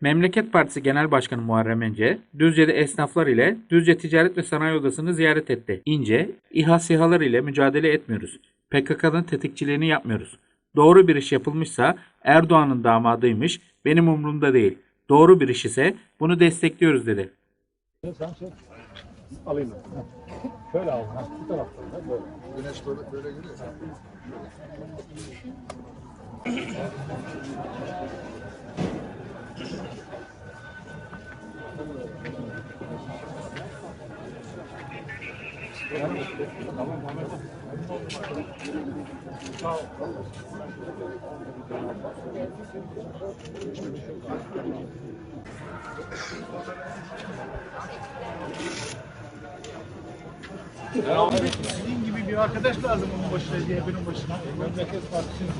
Memleket Partisi Genel Başkanı Muharrem İnce, Düzce'de esnaflar ile Düzce Ticaret ve Sanayi Odası'nı ziyaret etti. İnce, İHA SİHA'lar ile mücadele etmiyoruz. PKK'nın tetikçiliğini yapmıyoruz. Doğru bir iş yapılmışsa Erdoğan'ın damadıymış, benim umurumda değil. Doğru bir iş ise bunu destekliyoruz dedi. Alayım. Şöyle al. Bu taraftan da böyle. Güneş böyle böyle geliyor. Sizin gibi bir arkadaş lazım onun başına, CHP'nin başına. Memleket Partisi'nin.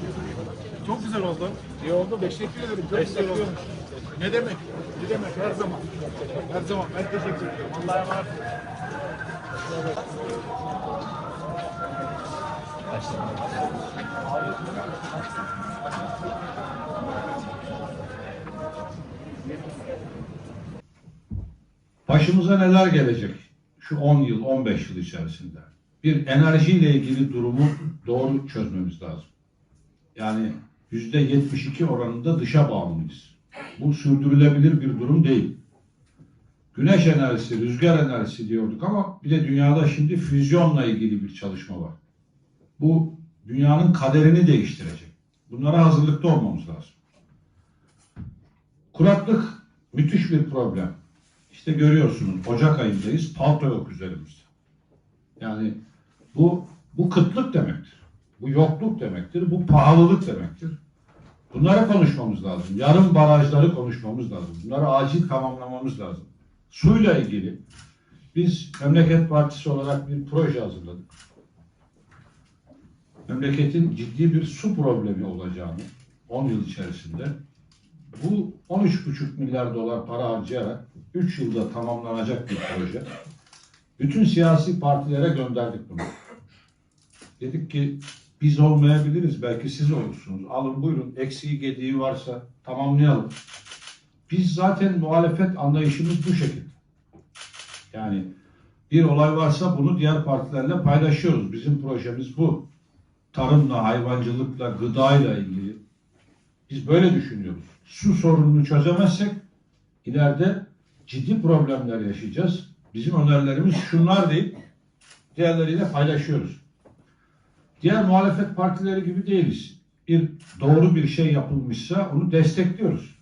Çok güzel oldu. İyi oldu. Teşekkür ederim. Çok güzel oldu. Ne demek? Ne demek? Her zaman. Her zaman. Ben teşekkür ederim. Allah'a emanet olun. Başımıza neler gelecek şu 10 yıl, 15 yıl içerisinde? Bir enerjiyle ilgili durumu doğru çözmemiz lazım. Yani yüzde 72 oranında dışa bağımlıyız. Bu sürdürülebilir bir durum değil. Güneş enerjisi, rüzgar enerjisi diyorduk ama bir de dünyada şimdi füzyonla ilgili bir çalışma var. Bu dünyanın kaderini değiştirecek. Bunlara hazırlıklı olmamız lazım. Kuraklık müthiş bir problem. İşte görüyorsunuz Ocak ayındayız. Palto yok üzerimizde. Yani bu bu kıtlık demektir. Bu yokluk demektir. Bu pahalılık demektir. Bunlara konuşmamız lazım. Yarım barajları konuşmamız lazım. Bunları acil tamamlamamız lazım. Suyla ilgili biz Memleket Partisi olarak bir proje hazırladık. Memleketin ciddi bir su problemi olacağını 10 yıl içerisinde bu 13,5 milyar dolar para harcayarak 3 yılda tamamlanacak bir proje. Bütün siyasi partilere gönderdik bunu. Dedik ki biz olmayabiliriz, belki siz olursunuz. Alın buyurun, eksiği gediği varsa tamamlayalım. Biz zaten muhalefet anlayışımız bu şekilde. Yani bir olay varsa bunu diğer partilerle paylaşıyoruz. Bizim projemiz bu. Tarımla, hayvancılıkla, gıdayla ilgili. Biz böyle düşünüyoruz. Su sorununu çözemezsek ileride ciddi problemler yaşayacağız. Bizim önerilerimiz şunlar değil, diğerleriyle paylaşıyoruz. Diğer muhalefet partileri gibi değiliz. Bir doğru bir şey yapılmışsa onu destekliyoruz.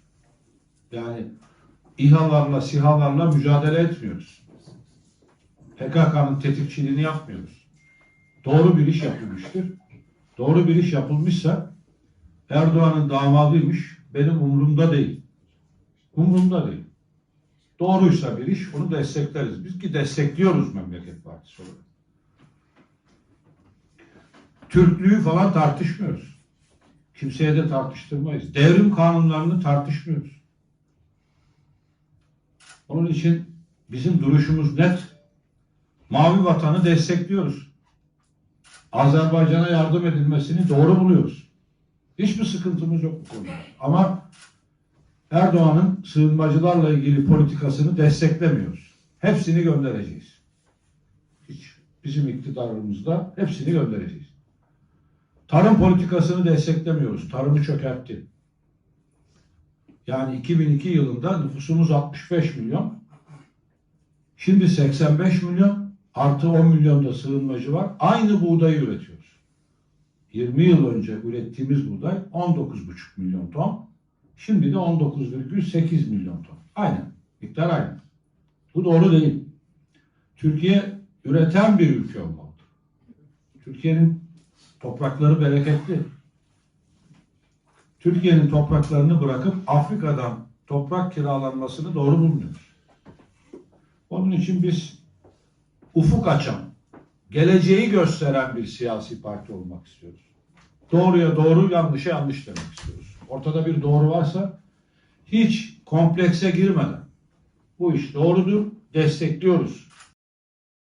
Yani İHA'larla, SİHA'larla mücadele etmiyoruz. PKK'nın tetikçiliğini yapmıyoruz. Doğru bir iş yapılmıştır. Doğru bir iş yapılmışsa Erdoğan'ın damadıymış, benim umurumda değil. Umurumda değil. Doğruysa bir iş, onu destekleriz. Biz ki destekliyoruz Memleket Partisi olarak. Türklüğü falan tartışmıyoruz. Kimseye de tartıştırmayız. Devrim kanunlarını tartışmıyoruz. Onun için bizim duruşumuz net. Mavi vatanı destekliyoruz. Azerbaycan'a yardım edilmesini doğru buluyoruz. Hiçbir sıkıntımız yok bu konuda. Ama Erdoğan'ın sığınmacılarla ilgili politikasını desteklemiyoruz. Hepsini göndereceğiz. Hiç bizim iktidarımızda hepsini göndereceğiz. Tarım politikasını desteklemiyoruz. Tarımı çökertti. Yani 2002 yılında nüfusumuz 65 milyon. Şimdi 85 milyon artı 10 milyon da sığınmacı var. Aynı buğdayı üretiyoruz. 20 yıl önce ürettiğimiz buğday 19,5 milyon ton. Şimdi de 19,8 milyon ton. Aynı. Miktar aynı. Bu doğru değil. Türkiye üreten bir ülke olmalıdır. Türkiye'nin toprakları bereketli. Türkiye'nin topraklarını bırakıp Afrika'dan toprak kiralanmasını doğru bulmuyoruz. Onun için biz ufuk açan, geleceği gösteren bir siyasi parti olmak istiyoruz. Doğruya doğru, yanlışa yanlış demek istiyoruz. Ortada bir doğru varsa hiç komplekse girmeden bu iş doğrudur, destekliyoruz